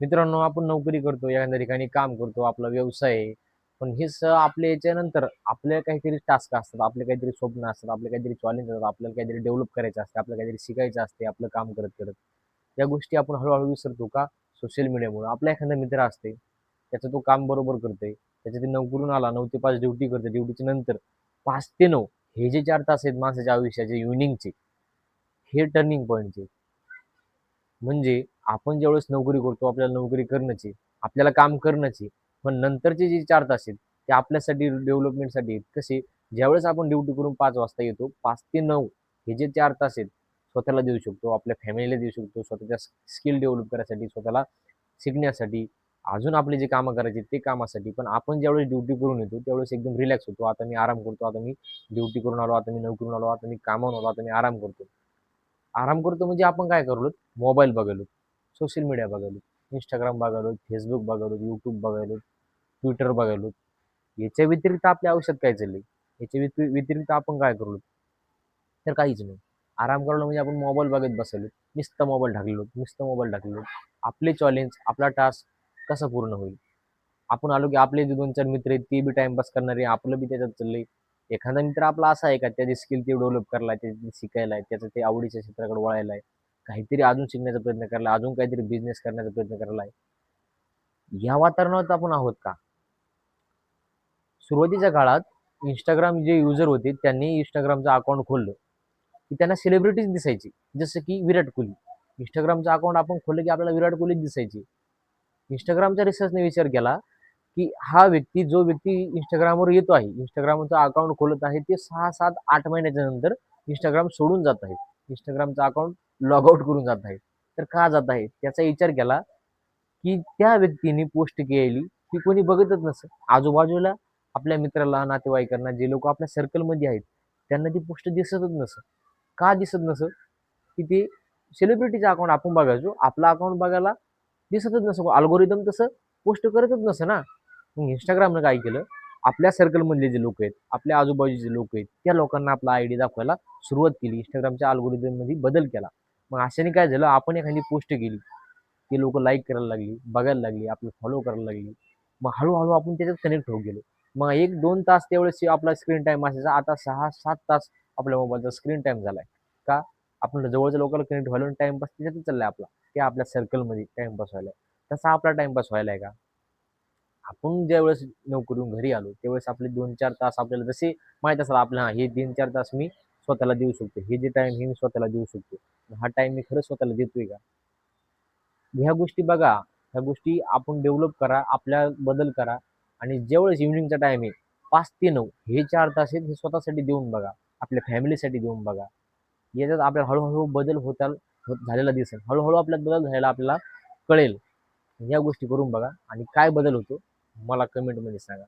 मित्रांनो आपण नोकरी करतो एखाद्या ठिकाणी काम करतो आपला व्यवसाय आहे. पण हे स आपल्या याच्यानंतर आपल्या काहीतरी टास्क असतात आपले काहीतरी स्वप्न असतात आपले काहीतरी चॅलेंज असतात आपल्याला काहीतरी डेव्हलप करायचं असते आपल्याला काहीतरी शिकायचं असते आपलं काम करत करत. या गोष्टी आपण हळूहळू विसरतो का? सोशल मीडियामुळे आपला एखादा मित्र असते त्याचं तो काम बरोबर करते त्याच्या ते नोकरून आला नऊ ते पाच ड्युटी करते ड्युटीच्या नंतर पाच ते नऊ हे जे चार तास आहेत माणसाच्या आयुष्याचे इव्हिनिंगचे हे टर्निंग पॉईंटचे म्हणजे आपण ज्यावेळेस नोकरी करतो आपल्याला नोकरी करण्याची आपल्याला काम करण्याची पण नंतरचे जे चार तास आहेत ते आपल्यासाठी डेव्हलपमेंटसाठी आहेत कसे ज्यावेळेस आपण ड्युटी करून पाच वाजता येतो पाच ते नऊ हे जे चार तास आहेत स्वतःला देऊ शकतो आपल्या फॅमिलीला देऊ शकतो स्वतःच्या स्किल डेव्हलप करायसाठी स्वतःला शिकण्यासाठी अजून आपले जे कामं करायचे ते कामासाठी. पण आपण ज्यावेळेस ड्युटी करून येतो त्यावेळेस एकदम रिलॅक्स होतो. आता मी आराम करतो आता मी ड्युटी करून आलो आता मी नोकरून आलो आता मी कामावून आलो आता मी आराम करतो. आराम करतो म्हणजे आपण काय करलो मोबाईल बघायलो सोशल मीडिया बघायलो इंस्टाग्राम बघायलो फेसबुक बघायलो यूट्यूब बघायलो ट्विटर बघायलो. याच्या व्यतिरिक्त आपल्या आयुष्यात काय चाललंय? याच्या व्यतिरिक्त आपण काय करू? तर काहीच नाही. आराम करायला म्हणजे आपण मोबाईल बघत बसलो नुसतं मोबाईल टाकलेलो नुसतं मोबाईल टाकलेलो आपले चॅलेंज आपला टास्क कसा पूर्ण होईल? आपण आलो की आपले जे दोन चार मित्र आहेत ते बी टाइमपास करणारे आपलं बी त्याच्यात चाललंय. एखादा मित्र आपला असा आहे का त्याची स्किल ते डेव्हलप करायला त्याची शिकायला आहे त्याचं ते आवडीच्या क्षेत्राकडे वळायला आहे. काहीतरी अजून शिकण्याचा प्रयत्न करायला अजून काहीतरी बिझनेस करण्याचा प्रयत्न करायला आहे. या वातावरणात आपण आहोत का? सुरुवातीच्या काळात इंस्टाग्राम जे युजर होते त्यांनी इंस्टाग्रामचं अकाउंट खोललं. की त्यांना सेलिब्रिटीज दिसायची. जसं की विराट कोहली. इंस्टाग्रामचं अकाउंट आपण खोललं की आपल्याला विराट कोहलीच दिसायची. इंस्टाग्रामच्या रिसर्चने विचार केला की हा व्यक्ती जो व्यक्ती इंस्टाग्रामवर येतो आहे इंस्टाग्रामचं अकाउंट खोलत आहे ते सहा सात आठ महिन्याच्या नंतर इंस्टाग्राम सोडून जात आहे. इंस्टाग्रामचं अकाउंट लॉग आउट करून जात आहे तर का जात आहे त्याचा विचार केला की त्या व्यक्तीने पोस्ट केली ती कोणी बघतच नसतं आजूबाजूला आपल्या मित्राला नातेवाईकांना जे लोक आपल्या सर्कलमध्ये आहेत त्यांना ती पोस्ट दिसतच नसं का दिसत नसं की ते सेलिब्रिटीचं अकाउंट आपण बघायचो. आपला अकाउंट बघायला दिसतच नसं अल्गोरिदम तसं पोस्ट करतच नसं ना. मग इंस्टाग्रामनं काय केलं? आपल्या सर्कलमधले जे लोक आहेत आपल्या आजूबाजूचे लोक आहेत त्या लोकांना आपला आय डी दाखवायला सुरुवात केली. इंस्टाग्रामच्या अल्गोरिझममध्ये बदल केला. मग अशाने काय झालं? आपण एखादी पोस्ट केली. ती लोक लाईक करायला लागली बघायला लागली आपलं फॉलो करायला लागली. मग हळूहळू आपण त्याच्यात कनेक्ट होऊ गेलो. मग एक दोन तास त्यावेळेस आपला स्क्रीन टाईम असायचा. आता सहा सात तास आपल्या मोबाईलचा स्क्रीन टाईम झाला आहे का? आपण जवळच्या लोकांना कनेक्ट व्हायला टाईमपास त्याच्यातच चाललाय आपला. ते आपल्या सर्कलमध्ये टाईमपास व्हायला तसा आपला टाईमपास व्हायला आहे का? आपण ज्यावेळेस नोकरीहून घरी आलो त्यावेळेस आपले दोन चार तास आपल्याला जसे माहीत असेल आपल्या हे तीन चार तास मी स्वतःला देऊ शकतो हे जे टाइम हे मी स्वतःला देऊ शकतो. हा टाइम मी खरंच स्वतःला देतोय का? ह्या गोष्टी बघा ह्या गोष्टी आपण डेव्हलप करा आपल्या बदल करा आणि ज्यावेळेस इव्हिनिंगचा टाईम आहे पाच ते नऊ हे चार तास आहेत हे स्वतःसाठी देऊन बघा आपल्या फॅमिलीसाठी देऊन बघा. याच्यात आपल्याला हळूहळू बदल होता होत झालेला दिसेल. हळूहळू आपल्यात बदल झालेला आपल्याला कळेल. या गोष्टी करून बघा आणि काय बदल होतो? मला कमेंटमध्ये सांगा.